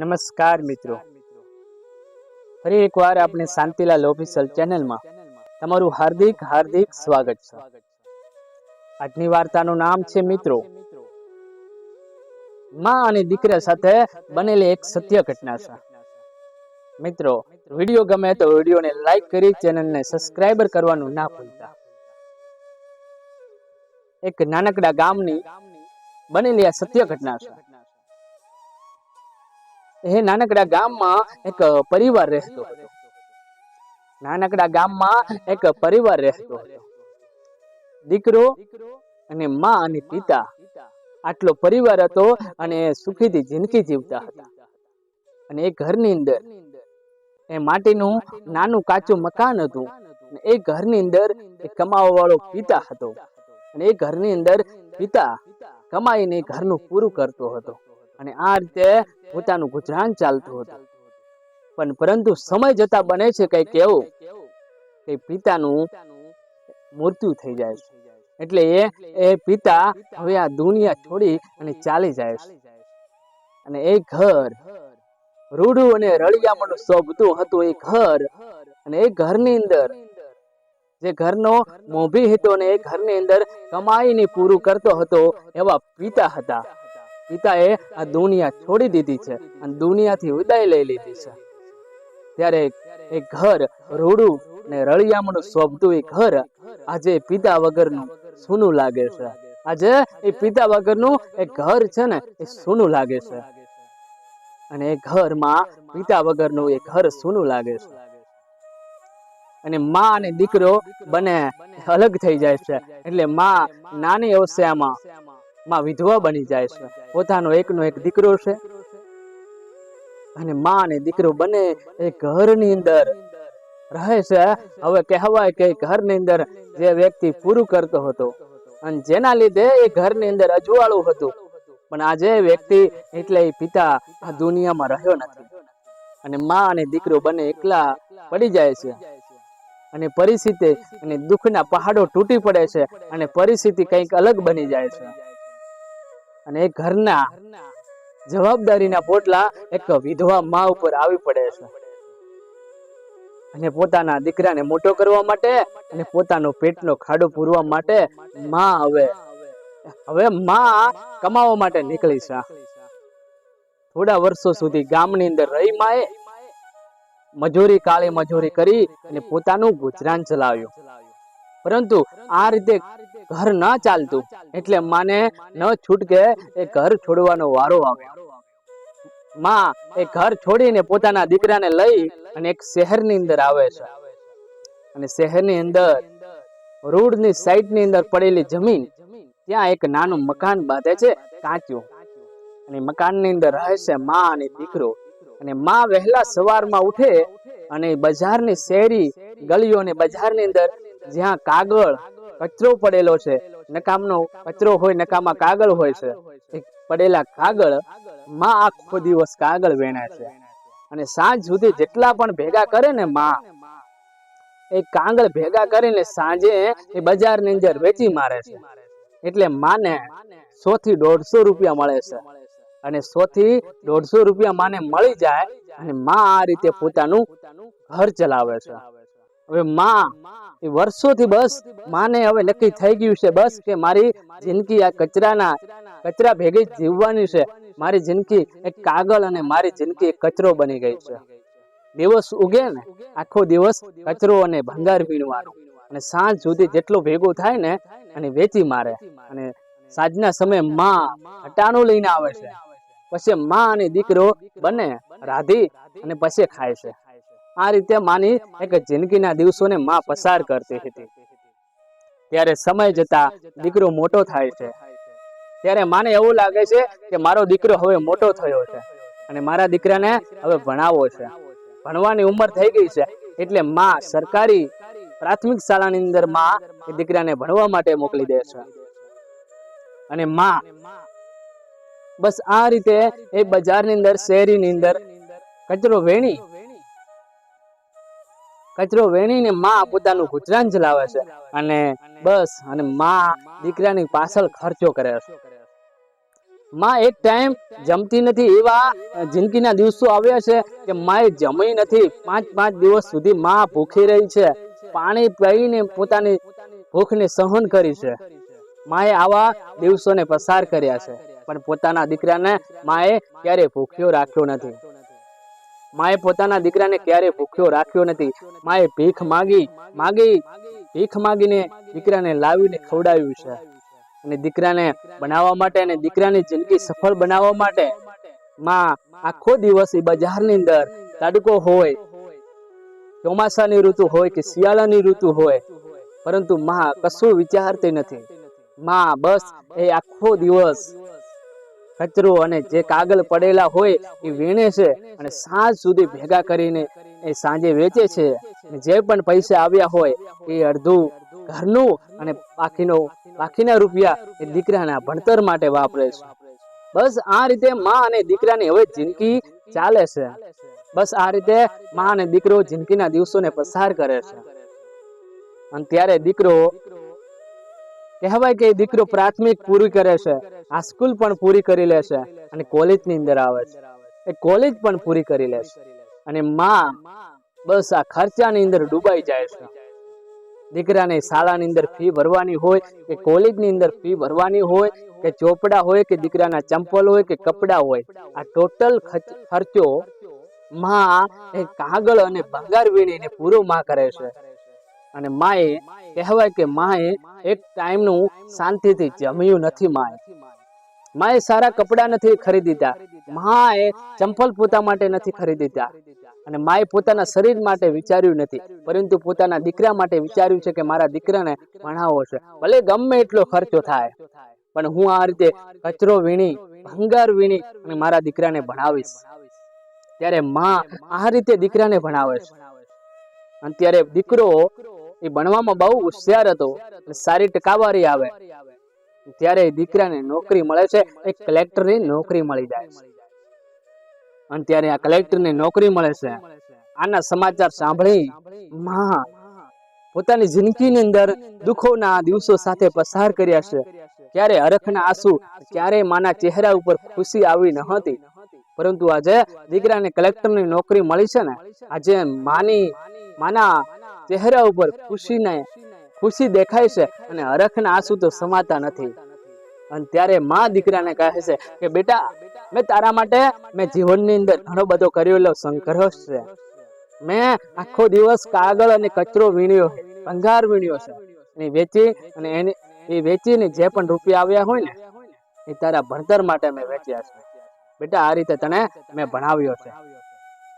નમસ્કાર મિત્રો. ફરી એકવાર આપણે શાંતિલાલ ઓફિશિયલ ચેનલમાં તમારું હાર્દિક હાર્દિક સ્વાગત છે. આજની વાર્તાનું નામ છે મિત્રો માં અને દીકરા સાથે બનેલી એક સત્ય ઘટના છે. મિત્રો વીડિયો ગમે તો વિડીયોને લાઈક કરી ચેનલને સબસ્ક્રાઇબર કરવાનું ના ભૂલતા. એક નાનકડા ગામની બનેલી આ સત્ય ઘટના છે. એ નાનકડા ગામમાં એક પરિવાર રહેતો હતો. નાનકડા ગામમાં એક પરિવાર રહેતો હતો. દીકરો અને માં અને પિતા આટલો પરિવાર હતો અને સુખીથી જિંદગી જીવતા હતા. અને એ ઘરની અંદર એ માટીનું નાનું કાચું મકાન હતું. એ ઘરની અંદર એ કમાવા વાળો પિતા હતો. અને એ ઘરની અંદર પિતા કમાઈને ઘરનું પૂરું કરતો હતો. અને આ રીતે પોતાનું ગુજરાન ચાલતું હતું. પણ પરંતુ સમય જતા બને છે કંઈક એવું, કે પિતાનું મૃત્યુ થઈ જાય છે. એટલે એ એ પિતા હવે આ દુનિયા છોડી અને ચાલી જાય છે. અને એ ઘર રૂડું અને રળિયામણું શોભતું હતું એ ઘર અને એ ઘરની અંદર, જે ઘરનો મોભી હતો અને એ ઘરની અંદર કમાઈને પૂરું કરતો હતો એવા પિતા હતા. પિતાએ આ દુનિયા છોડી દીધી છે અને દુનિયાથી વિદાય લઈ લીધી છે. ત્યારે એ ઘર રૂડું ને રળિયામણું શોભતું એ ઘર આજે પિતા વગરનું સૂનું લાગે છે. આજે એ પિતા વગરનું એ ઘર છે ને એ સૂનું લાગે છે. અને એ ઘરમાં પિતા વગરનું એ ઘર સૂનું લાગે છે. અને માં અને દીકરો બંને અલગ થઈ જાય છે. એટલે માં નાની અવસ્થામાં માં વિધવા બની જાય છે. પોતાનો એકનો એક દીકરો છે. અને માં અને દીકરો બને એ ઘરની અંદર રહે છે. હવે કહેવાય કે ઘરની અંદર જે વ્યક્તિ પૂરું કરતો હતો અને જેના લીધે એ ઘરની અંદર અજવાળું હતું. પણ આજે વ્યક્તિ એટલે પિતા આ દુનિયામાં રહ્યો નથી. અને માં અને દીકરો બંને એકલા પડી જાય છે. અને પરિસ્થિતિ અને દુઃખના પહાડો તૂટી પડે છે. અને પરિસ્થિતિ કંઈક અલગ બની જાય છે. અને એ ઘરના જવાબદારીના પોટલા એક વિધવા મા ઉપર આવી પડે છે. અને પોતાના દીકરાને મોટો કરવા માટે અને પોતાનો પેટનો ખાડો પૂરવા માટે માં હવે હવે માં કમાવા માટે નીકળી છે. થોડા વર્ષો સુધી ગામની અંદર રહી માએ, મજૂરી કાળી મજૂરી કરી અને પોતાનું ગુજરાન ચલાવ્યું. પરંતુ આ રીતે ઘર ના ચાલતું, એટલે માને ન છૂટકે એ ઘર છોડવાનો વારો આવ્યો. માં એ ઘર છોડીને પોતાના દીકરાને લઈ અને એક શહેરની અંદર આવે છે. અને શહેરની અંદર, રોડની સાઈડની અંદર પડેલી જમીન, ત્યાં એક નાનું મકાન બાંધે છે, કાચું. અને મકાનની અંદર રહે છે માં અને દીકરો. અને માં વહેલા સવારમાં ઉઠે અને બજારની શેરી ગલીઓ અને બજારની અંદર જ્યાં કાગળ કચરો પડેલો છે, નકામનો કચરો હોય, નકામા કાગળ હોય છે પડેલા કાગળમાં આખો દિવસ કાગળ વેણે છે. અને સાંજ સુધી જેટલા પણ ભેગા કરે ને માં, એ કાગળ ભેગા કરીને સાંજે એ બજારની અંદર વેચી મારે છે. એટલે માને સો થી દોઢસો રૂપિયા મળે છે. અને સો થી દોઢસો રૂપિયા માને મળી જાય અને માં આ રીતે પોતાનું ઘર ચલાવે છે. હવે માં એ વર્ષોથી બસ માને હવે નક્કી થઈ ગયું છે. બસ કે મારી જિંદગી આ કચરાના કચરા ભેગી જીવવાની છે. મારી જિંદગી એક કાગળ અને મારી જિંદગી એક કચરો બની ગઈ છે. દિવસ ઉગે ને આખો દિવસ કચરો અને ભંગાર વીણવાનો. અને સાંજ સુધી જેટલો ભેગો થાય ને અને વેચી મારે. અને સાંજના સમયે માં હટાણું લઈને આવે છે. પછી માં અને દીકરો બંને, રાધી અને પછી ખાય છે. આ રીતે માની એક જિંદગીના દિવસોને માં પસાર કરતી હતી. ત્યારે સમય જતા દીકરો મોટો થાય છે. ત્યારે માને એવું લાગે છે કે મારો દીકરો હવે મોટો થયો છે અને મારા દીકરાને હવે ભણાવો છે. ભણવાની ઉંમર થઈ ગઈ છે એટલે માં સરકારી પ્રાથમિક શાળાની અંદરમાં દીકરાને ભણવા માટે મોકલી દે છે. અને માં બસ આ રીતે એ બજારની અંદર શહેરીની અંદર, કચરો વેણી કચરો વેણીને માં પોતાનું ગુજરાન ચલાવે છે અને બસ, અને માં દીકરાની પાછળ ખર્ચો કરે છે. માં એક ટાઈમ જમતી નથી એવા જિંદગીના દિવસો આવ્યા છે કે માએ જમી નથી. પાંચ પાંચ દિવસ સુધી માં ભૂખી રહી છે. પાણી પીને પોતાની ભૂખને સહન કરી છે. માએ આવા દિવસોને પસાર કર્યા છે, પણ પોતાના દીકરાને માએ ક્યારેય ભૂખ્યો રાખ્યો નથી. માએ પોતાના દીકરાને ક્યારે ભૂખ્યો રાખ્યો નથી. માએ ભીખ માગી માગી, ભીખ માગીને દીકરાને લાવીને ખવડાવ્યું છે. અને દીકરાને બનાવવા માટે અને દીકરાની જિંદગી સફળ બનાવવા માટે માં આખો દિવસ એ બજારની અંદર તડકો હોય, ચોમાસાની ઋતુ હોય કે શિયાળાની ઋતુ હોય, પરંતુ માં કશું વિચારતી નથી. માં બસ એ આખો દિવસ કચરો અને જે કાગળ પડેલા હોય એ વીણે છે અને સાંજ સુધી ભેગા કરીને એ સાંજે વેચે છે. જે પણ પૈસા આવ્યા હોય એ અડધું ઘરનું અને બાકીનો, બાકીના રૂપિયા એ દીકરાના ભણતર માટે વાપરે છે. બસ આ રીતે માં અને દીકરાની હવે જિંદગી ચાલે છે. બસ આ રીતે માં અને દીકરો જિંદગીના દિવસોને પસાર કરે છે. અને ત્યારે દીકરો કહેવાય કે દીકરો પ્રાથમિક પૂરી કરે છે, આ સ્કૂલ પણ પૂરી કરી લે છે અને કોલેજની અંદર આવે છે. એ કોલેજ પણ પૂરી કરી લે છે. અને માં બસ આ ખર્ચાની અંદર ડૂબાઈ જાય છે. દીકરાને શાળાની અંદર ફી ભરવાની હોય, કે કોલેજની અંદર ફી ભરવાની હોય, કે ચોપડા હોય, કે દીકરાના ચંપલ હોય, કે કપડા હોય, આ ટોટલ ખર્ચો માં એ કાગળ અને ભંગાર વીણીને પૂરો માં કરે છે. અને માએ કહેવાય કે માએ એક ટાઈમનું શાંતિથી જમ્યું નથી માએ. માએ સારા કપડા નથી ખરીદીતા. માએ ચંપલ પોતા માટે નથી ખરીદીતા. અને માએ પોતાના શરીર માટે વિચાર્યું નથી. પરંતુ પોતાના દીકરા માટે વિચાર્યું છે કે મારા દીકરાને ભણાવો છે. ભલે ગમે એટલો ખર્ચો થાય, પણ હું આ રીતે કચરો વીણી, ભંગાર વીણી અને મારા દીકરાને ભણાવીશ. ત્યારે માં આ રીતે દીકરાને ભણાવે છે. અને ત્યારે દીકરો એ ભણવામાં બહુ હોશિયાર હતો સારી ટકાવારી આવે. ત્યારે દીકરાને નોકરી મળે છે એ કલેક્ટરની નોકરી મળી જાય અને ત્યારે આ કલેક્ટરને નોકરી મળે છે. આના સમાચાર સાંભળી માં પોતાની જિંદગીની અંદર દુઃખોના દિવસો સાથે પસાર કર્યા છે. ક્યારે હરખના આંસુ, ક્યારે માના ચહેરા ઉપર ખુશી આવી ન હતી. પરંતુ આજે દીકરાને કલેક્ટરની નોકરી મળી છે ને, આજે માની, માના ચહેરા ઉપર ખુશીને ખુશી દેખાય છે અને હરખના આંસુ તો સમાતા નથી. અને ત્યારે માં દીકરાને કહે છે કે, બેટા, મેં તારા માટે, મેં જીવનની અંદર ઘણો બધો કરેલો સંઘર્ષ છે. મેં આખો દિવસ કાગળ અને કચરો વીણ્યો ભંગાર વીણ્યો છે. અને વેચી, અને એને, એ વેચીને જે પણ રૂપિયા આવ્યા હોય ને, એ તારા ભણતર માટે મેં વેચ્યા છે. બેટા, આ રીતે તને મેં ભણાવ્યો છે.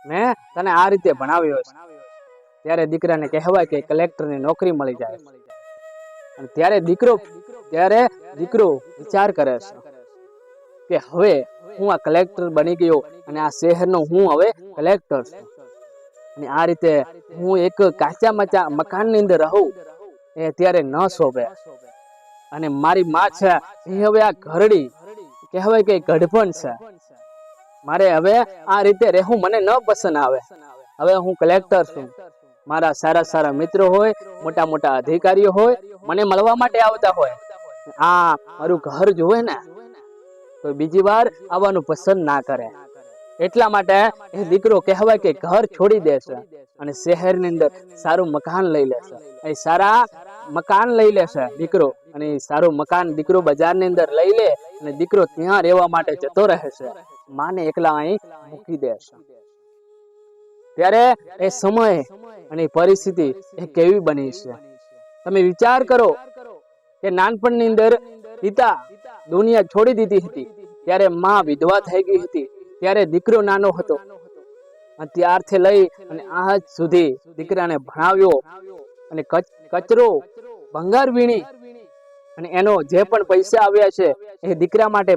મેં તને આ રીતે ભણાવ્યો છે. ત્યારે દીકરાને કહેવાય કે કલેક્ટરની નોકરી મળી જાય. અને ત્યારે દીકરો ત્યારે દીકરો વિચાર કરે છે કે હવે હું આ કલેક્ટર બની ગયો અને આ શહેરનો હું હવે કલેક્ટર છું. અને આ રીતે હું એક કાચા મચા મકાનની અંદર રહું એ અત્યારે ન શોભે. અને મારી માં છે, એ હવે આ ઘરડી કહેવાય કે ગઢપણ છે. મારે હવે આ રીતે રહેવું મને ન પસંદ આવે. હવે હું કલેક્ટર છું. મારા સારા સારા મિત્રો હોય, મોટા મોટા અધિકારીઓ હોય, મને મળવા માટે આવતા હોય. આ મારું ઘર જોવે ને, તો બીજી વાર આવવાનું પસંદ ના કરે. એટલા માટે એ દીકરો કહેવાય કે ઘર છોડી દેશે અને શહેરની અંદર સારું મકાન લઈ લેશે એ સારા મકાન લઈ લેશે દીકરો અને સારું મકાન દીકરો બજારની અંદર લઈ લે અને દીકરો ત્યાં રહેવા માટે જતો રહેશે માને એકલા અહીં મૂકી દેશે ત્યારે એ સમય અને પરિસ્થિતિ એ કેવી બની છે? તમે વિચાર કરો કે નાનપણની અંદર પિતા દુનિયા છોડી દીધી હતી. ત્યારે માં વિધવા થઈ ગઈ હતી. ત્યારે દીકરો નાનો હતો. ત્યારથી લઈ અને આજ સુધી દીકરાને ભણાવ્યો અને કચરો, ભંગાર વીણી અને એનો જે પણ પૈસા આવ્યા છે એ દીકરા માટે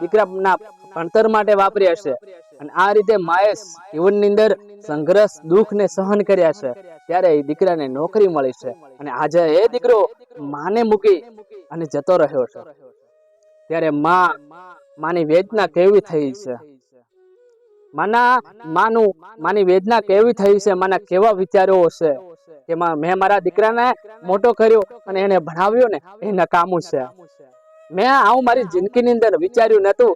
દીકરાના ભણતર માટે વાપર્યા છે. અને આ રીતે માએ જીવનની અંદર સંઘર્ષ દુઃખ ને સહન કર્યા છે. ત્યારે એ દીકરાને નોકરી મળી છે. અને આજે એ દીકરો માને મૂકી અને જતો રહ્યો છે. ત્યારે માં માની વેદના કેવી થઈ છે? માના માનું માની વેદના કેવી થઈ છે? માના કેવા વિચારો હશે કે મેં મારા દીકરાને મોટો કર્યો અને એને ભણાવ્યો ને એ નકામું છે. મેં આવું મારી જિંદગીની અંદર વિચાર્યું નતું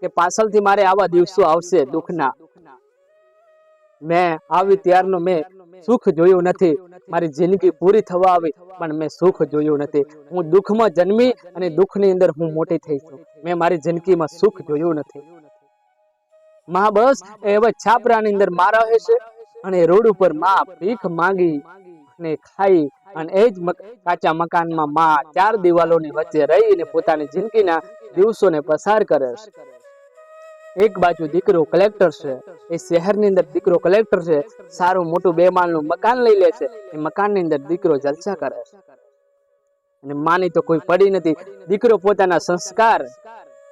કે પાછળથી મારે આવા દિવસો આવશે દુઃખના. મેં આવી ત્યારનો મેં સુખ જોયું નથી. મારી જિંદગી પૂરી થવા આવી, પણ મેં સુખ જોયું નથી. હું દુઃખમાં જન્મી અને દુઃખની અંદર હું મોટી થઈ છું. મેં મારી જિંદગીમાં સુખ જોયું નથી. માં બસ એવા છાપરાની અંદરમાં રહે છે અને રોડ ઉપરમાં ભીખ માંગી અને ખાઈ અને એ જ કાચા મકાનમાં માં ચાર દિવાલોની વચ્ચે રહીને પોતાની જિંદગીના દિવસોને પસાર કરે છે. એક બાજુ દીકરો કલેક્ટર છે, એ શહેરની અંદર દીકરો કલેક્ટર છે, સારું મોટું બે માળનું મકાન લઈ લે છે, એ મકાનની અંદર દીકરો જલસા કરે અને માની તો કોઈ પડી નથી, દીકરો પોતાના સંસ્કાર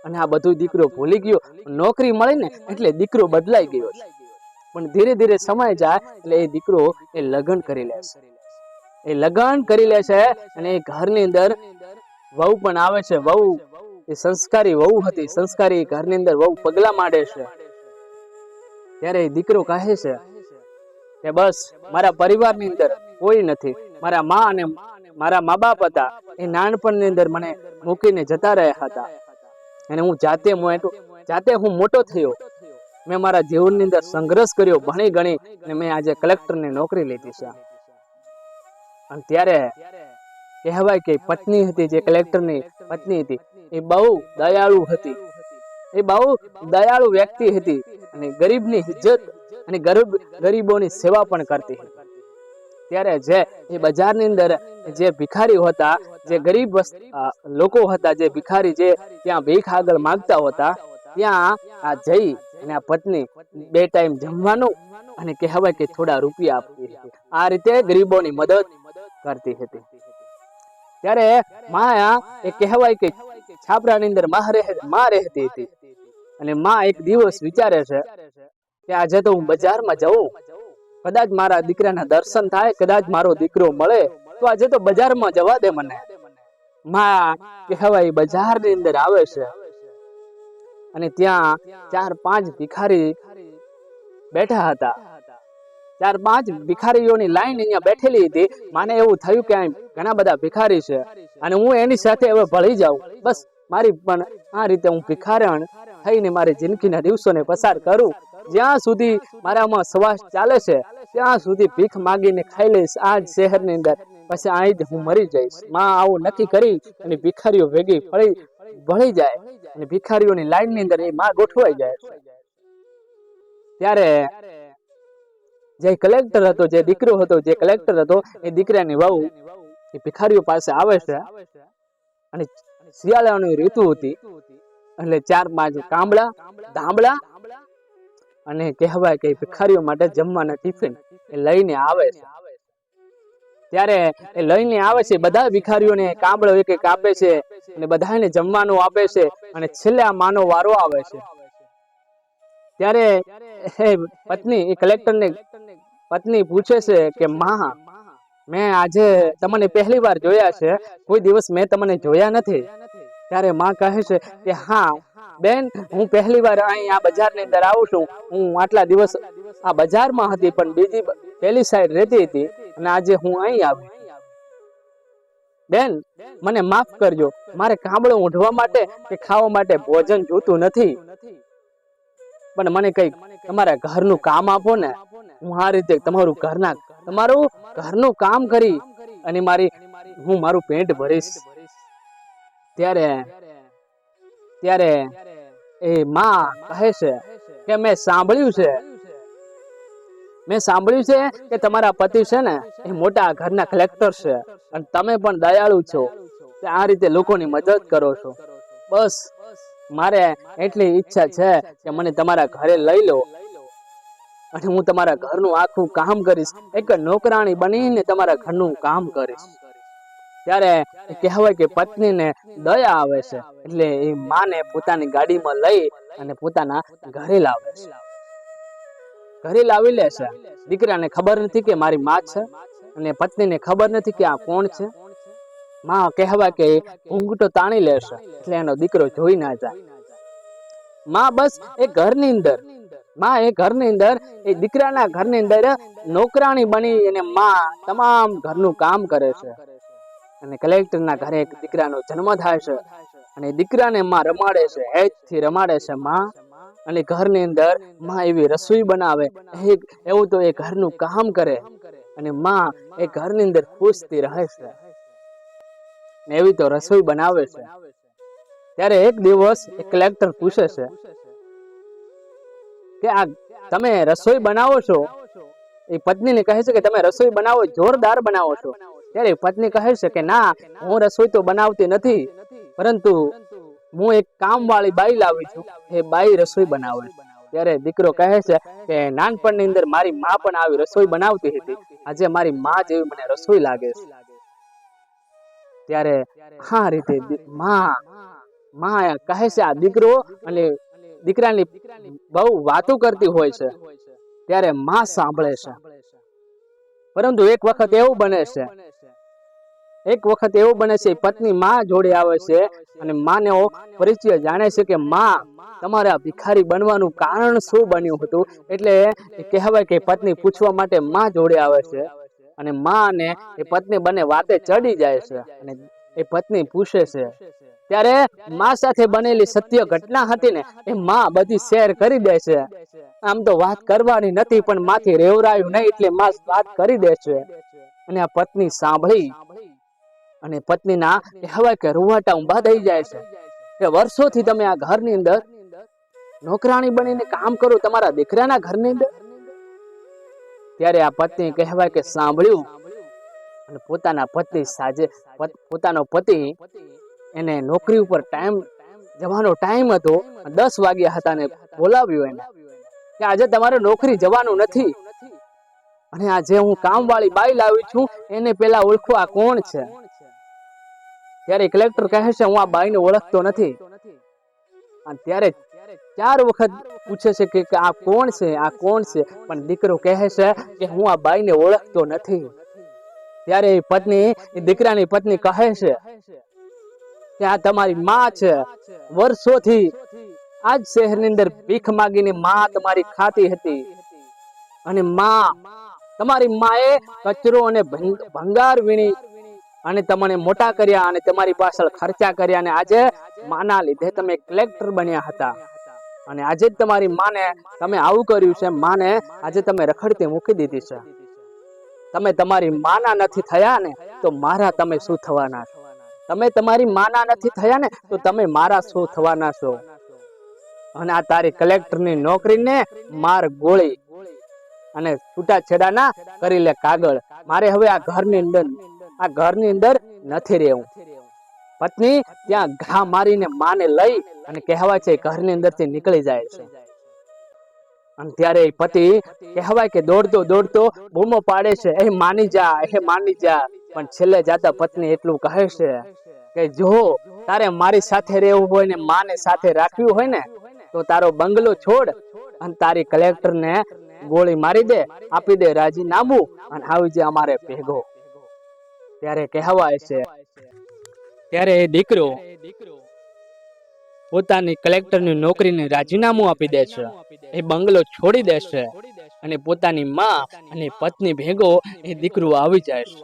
અને આ બધું દીકરો ભૂલી ગયો, નોકરી મળી ને એટલે દીકરો બદલાઈ ગયો પણ ધીરે ધીરે સમય જાય એટલે એ દીકરો એ લગ્ન કરી લે છે. એ લગ્ન કરી લે છે અને એ ઘરની અંદર વહુ પણ આવે છે, વહુ એ સંસ્કારી વહુ હતી. સંસ્કારી ઘરની અંદર વહુ પગલા માંડે છે. ત્યારે એ દીકરો કહે છે કે બસ, મારા પરિવારની અંદર કોઈ નથી. મારા મા અને મારા મા બાપ હતા. એ નાનપણની અંદર મને મૂકીને જતા રહ્યા હતા. અને હું જાતે જાતે હું મોટો થયો. મેં મારા જીવનની અંદર સંઘર્ષ કર્યો, ભણી ગણી અને મેં આજે કલેક્ટરની નોકરી લીધી છે. અને ત્યારે કહેવાય કે પત્ની હતી જે કલેક્ટરની પત્ની હતી. એ બહુ દયાળુ હતી. એ બહુ દયાળુ વ્યક્તિ હતી અને ગરીબની ઇજ્જત અને ગરીબ ગરીબોની સેવા પણ કરતી હતી. ત્યારે જે એ બજારની અંદર જે ભિખારી હતા જે ગરીબ લોકો હતા જે ભિખારી જે ત્યાં ભીખ આગળ માંગતા હતા ત્યાં આ જઈ અને આ પત્ની બે ટાઈમ જમવાનું અને કહેવાય કે થોડા રૂપિયા આપતી હતી. આ રીતે ગરીબોની મદદ કરતી હતી. ત્યારે માયા એ કહેવાય કે છાપરાની અંદરમાં રહે, માં રહેતી હતી. અને માં એક દિવસ વિચારે છે કે આજે તો હું બજારમાં જઉં. કદાચ મારા દીકરાના દર્શન થાય, કદાચ મારો દીકરો મળે, તો આજે તો બજારમાં જવા દે મને. માં કહેવાય બજારની અંદર આવે છે. અને ત્યાં ચાર પાંચ ભિખારી બેઠા હતા. પાંચ ભિખારીઓની લાઈન અહીંયા બેઠેલી હતી. મને એવું થયું કે ઘણા બધા ભિખારી છે. અને હું એની સાથે હવે ભળી જાઉં. બસ, મારી પણ આ રીતે હું ભિખારણ થઈને મારી જિંદગીના દિવસોને પસાર કરું. જ્યાં સુધી મારામાં શ્વાસ ચાલે છે, ત્યાં સુધી ભીખ માગીને ખાઈ લઈશ આ જ શહેરની અંદર. પછી અહીં હું મરી જઈશ. માં આવું નક્કી કરી અને ભિખારીઓ ભેગી ફળી, ભળી જાય અને ભિખારીઓની લાઈનની અંદર એ માં ગોઠવાઈ જાય. ત્યારે જે કલેક્ટર હતો, જે દીકરો હતો, જે કલેક્ટર હતો, એ દીકરાની વહુ એ ભિખારીઓ પાસે આવે છે અને શિયાળાની ઋતુ હતી. એટલે ચાર પાંચ કામળા, ધામળા અને કહેવાય કે ભિખારીઓ માટે જમવાના ટિફિન એ લઈને આવે છે. ત્યારે એ લઈને આવે છે, બધા ભિખારીઓને કામળો એક એક આપે છે અને બધાને જમવાનું આપે છે અને છેલ્લે આ માનો વારો આવે છે. ત્યારે પત્ની, એ કલેક્ટરને પત્ની પૂછે છે કે, માં, મેં આજે તમને પહેલી વાર જોયા છે. કોઈ દિવસ મેં તમને જોયા નથી. ત્યારે માં કહે છે કે, હા, બેન, હું પહેલી વાર અહીં આ બજારની અંદર આવું છું. હું આટલા દિવસ આ બજારમાં હતી, પણ બીજી પેલી સાઈડ રહેતી હતી અને આજે હું અહીં આવી. બેન, મને માફ કરજો. મારે કામળો ઊંઢવા માટે કે ખાવા માટે ભોજન જોતું નથી. પણ મને કંઈક તમારા ઘરનું કામ આપો ને. હું આ રીતે તમારું ઘરના તમારું ઘરનું કામ કરી અને મારી હું મારું પેટ ભરીશ. ત્યારે ત્યારે એ માં કહે છે કે મેં સાંભળ્યું છે. મેં સાંભળ્યું છે કે તમારા પતિ છે ને એ મોટા ઘરના કલેક્ટર છે અને તમે પણ દયાળુ છો. આ રીતે લોકોની મદદ કરો છો. બસ, મારે એટલી ઈચ્છા છે કે મને તમારા ઘરે લઈ લો. અને હું તમારા ઘરનું આખું કામ કરીશ. એક નોકરાણી બનીને તમારા ઘરનું કામ કરીશ. ત્યારે કહેવાય કે પત્નીને દયા આવે છે, એટલે એ માને પોતાની ગાડીમાં લઈ અને પોતાના ઘરે લાવે છે. ઘરે લાવી લે છે. દીકરાને ખબર નથી કે મારી માં છે અને પત્નીને ખબર નથી કે આ કોણ છે. માં કહેવાય કે ઊંઘટો તાણી લેશે એટલે એનો દીકરો જોઈ ના જાય. માં બસ એ ઘરની અંદર માં એ ઘરની અંદર, એ દીકરાના ઘરની અંદર નોકરાણી બની અને માં તમામ ઘરનું કામ કરે છે. અને કલેક્ટરના ઘરે એક દીકરાનો જન્મ થાય છે. અને દીકરાને માં રમાડે છે હેજથી રમાડે છે માં. અને ઘરની અંદરમાં એવી રસોઈ બનાવે એવું તો એ ઘરનું કામ કરે. અને માં એ ઘરની અંદર ખુશથી રહે છે. એવી તો રસોઈ બનાવે છે. ત્યારે એક દિવસ એક કલેક્ટર પૂછે છે કે આ તમે રસોઈ બનાવો છો, એ પત્નીને કહે છે કે તમે રસોઈ બનાવો, જોરદાર બનાવો છો. ત્યારે પત્ની કહે છે કે ના, હું રસોઈ તો બનાવતી નથી, પરંતુ હું એક કામવાળી બાઈ લાવી છું. એ બાઈ રસોઈ બનાવે ત્યારે દીકરો કહે છે કે નાનપણની અંદર મારી માં પણ આવી રસોઈ બનાવતી હતી. આજે મારી માં જેવી મને રસોઈ લાગે છે. ત્યારે આ રીતે માં માં કહે છે આ દીકરો અને દીકરાની બહુ વાતો કરતી હોય છે, ત્યારે માં સાંભળે છે. પરંતુ એક વખત એવું બને છે, એક વખત એવું બને છે, પત્ની માં જોડે આવે છે અને માને પરિચય જાણે છે કે માં તમારા ભિખારી બનવાનું કારણ શું બન્યું હતું? એટલે કહેવાય કે પત્ની પૂછવા માટે માં જોડે આવે છે અને માં અને એ પત્ની બંને વાતે ચડી જાય છે અને એ પત્ની પૂછે છે ત્યારે માં સાથે બનેલી સત્ય ઘટના હતી ને એ માં બધી શેર કરી દે છે. આમ તો વાત કરવાની નથી, પણ માથી રેવરાયું નહીં એટલે માં વાત કરી દે છે. અને આ પત્ની સાંભળી અને પત્નીના કહેવાય કે રૂવાટા ઊંભા થઈ જાય છે. કે વર્ષોથી તમે આ ઘરની અંદર નોકરાણી બનીને કામ કરો તમારા દીકરાના ઘરની અંદર? ત્યારે આ પત્ની કહેવાય કે સાંભળ્યું અને પોતાના પતિ સાજે, પત- પોતાનો પતિ એને નોકરી ઉપર ટાઈમ જવાનો ટાઈમ હતો, દસ વાગ્યા હતા ને બોલાવ્યો એને કે આજે તમારે નોકરી જવાનું નથી. અને આજે હું કામવાળી બાઈ લાવી છું, એને પેલા ઓળખવા કોણ છે. ત્યારે કલેક્ટર કહે છે, હું આ બાઈને ઓળખતો નથી. ત્યારે ચાર વખત પૂછે છે કે, આ કોણ છે? આ કોણ છે? પણ દીકરો કહે છે કે, હું આ બાઈને ઓળખતો નથી. ત્યારે એ પત્ની દીકરાની પત્ની કહે છે કે આ તમારી માં છે. વર્ષોથી આજ શહેરની અંદર ભીખ માગીને માં તમારી ખાતી હતી. અને માં તમારી માએ કચરો અને ભંગાર વીણી અને તમને મોટા કર્યા અને તમારી પાછળ ખર્ચા કર્યા અને આજે માના લીધે તમે કલેક્ટર બન્યા હતા. અને આજે જ તમારી માને તમે આવું કર્યું છે. માને આજે તમે રખડતી મૂકી દીધી છે. તમે તમારી માના નથી થયા ને તો મારા તમે શું થવાના? છો તમે તમારી માના નથી થયા ને, તો તમે મારા શું થવાના છો? અને આ તારી કલેક્ટરની નોકરીને માર ગોળી અને છૂટાછેડાના કરી લે કાગળ. મારે હવે આ ઘરની અંદર, આ ઘરની અંદર નથી રહેવું. પત્ની ત્યાં ઘા મારીને માને લઈ અને કહેવાય છે ઘરની અંદરથી નીકળી જાય છે. અને ત્યારે પતિ કહેવાય કે દોડતો દોડતો બૂમો પાડે છે, એ માની જા, એ માની જા. પણ છેલ્લે જાતા પત્ની એટલું કહે છે કે જો તારે મારી સાથે રહેવું હોય ને માને સાથે રાખવી હોય ને, તો તારો બંગલો છોડ અને તારી કલેક્ટર ને ગોળી મારી દે, આપી દે રાજીનામું અને આવી જે અમારે ભેગો. ત્યારે કહેવાય છે, ત્યારે એ દીકરો પોતાની કલેક્ટરની નોકરીને રાજીનામું આપી દે છે. એ બંગલો છોડી દેશે અને પોતાની માં અને પત્ની ભેગો એ દીકરો આવી જાય છે.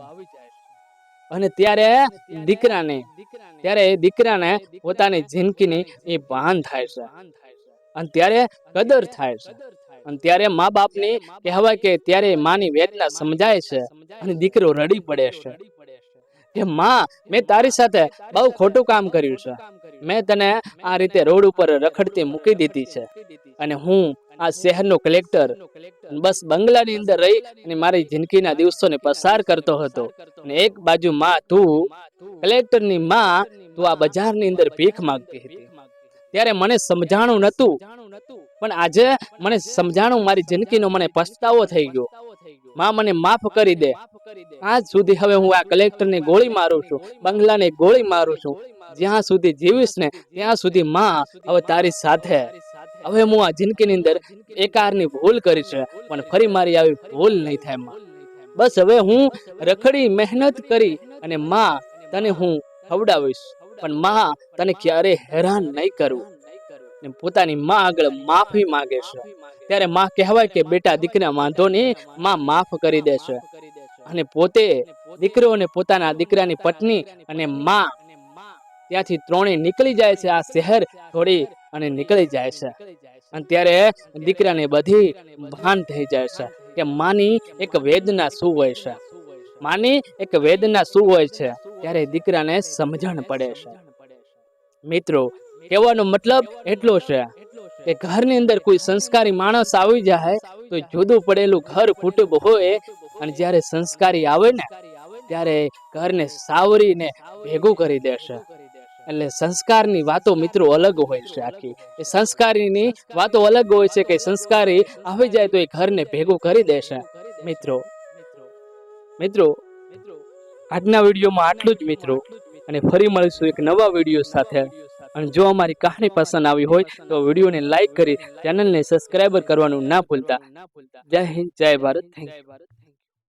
અને ત્યારે દીકરાને ત્યારે એ દીકરાને પોતાની જિંદગીની એ ભાન થાય છે. અને ત્યારે કદર થાય છે. અને ત્યારે મા બાપની કહેવાય કે ત્યારે માની વેદના સમજાય છે અને દીકરો રડી પડે છે. કે માં મેં તારી સાથે બહુ ખોટું કામ કર્યું છે. મેં તને આ રીતે રોડ ઉપર રખડતી મૂકી દીધી છે. અને હું આ શહેરનો કલેક્ટર. બસ બંગલાની અંદર રહી અને મારી જિંદગીના દિવસોને પસાર કરતો હતો. અને એક બાજુ માં તું, કલેક્ટરની માં, તું આ બજારની અંદર ભીખ માંગતી હતી. ત્યારે મને સમજાણું નતું. પણ આજે મને સમજાણું મારી જિંદગીનો મને પસ્તાવો થઈ ગયો. માં મને માફ કરી દે. આજ સુધી હવે હું આ કલેક્ટરને ગોળી મારું છું, બંગલાને ગોળી મારું છું. જ્યાં સુધી જીવીશ ને ત્યાં સુધી માં હવે તારી સાથે. હવે હું આ જિંદગીની અંદર એકારની ભૂલ કરી છે, પણ ફરી મારી આવી ભૂલ નહીં થાયમાં. બસ હવે હું રખડી મહેનત કરી અને માં તને હું ખવડાવીશ, પણ માં તને ક્યારે હેરાન નહીં કરું. ને પોતાની માં આગળ માફી માંગે છે. ત્યારે માં કહેવાય કે બેટા દીકરા, વાંધો નહીં, માં માફ કરી દે છે. અને પોતે દીકરો અને પોતાના દીકરાની પત્ની અને માં ત્યાંથી ત્રણેય નીકળી જાય છે. આ શહેર છોડી અને નીકળી જાય છે. અને ત્યારે દીકરાને બધી ભાન થઈ જાય છે કે માની એક વેદના શું હોય છે? માની એક વેદના શું હોય છે? ત્યારે દીકરાને સમજણ પડે છે. મિત્રો, કહેવાનો મતલબ એટલો છે કે ઘરની અંદર કોઈ સંસ્કારી માણસ આવી જાય તો જુદું પડેલું ઘર કુટુંબ હોય અને જ્યારે સંસ્કારી આવે ને, ત્યારે ઘરને સાવરીને ભેગું કરી દેશે. એટલે સંસ્કારની વાતો મિત્રો અલગ હોય છે આખી. એ સંસ્કારીની વાતો અલગ હોય છે કે સંસ્કારી આવી જાય તો એ ઘરને ભેગું કરી દેશે. મિત્રો મિત્રો, આજના વિડીયોમાં આટલું જ મિત્રો. અને ફરી મળીશું એક નવા વીડિયો સાથે. અને જો અમારી કહાની પસંદ આવી હોય તો વિડીયોને લાઈક કરી ચેનલને સબસ્ક્રાઈબર કરવાનું ના ભૂલતા. જય હિન્દ, જય ભારત. Thank you.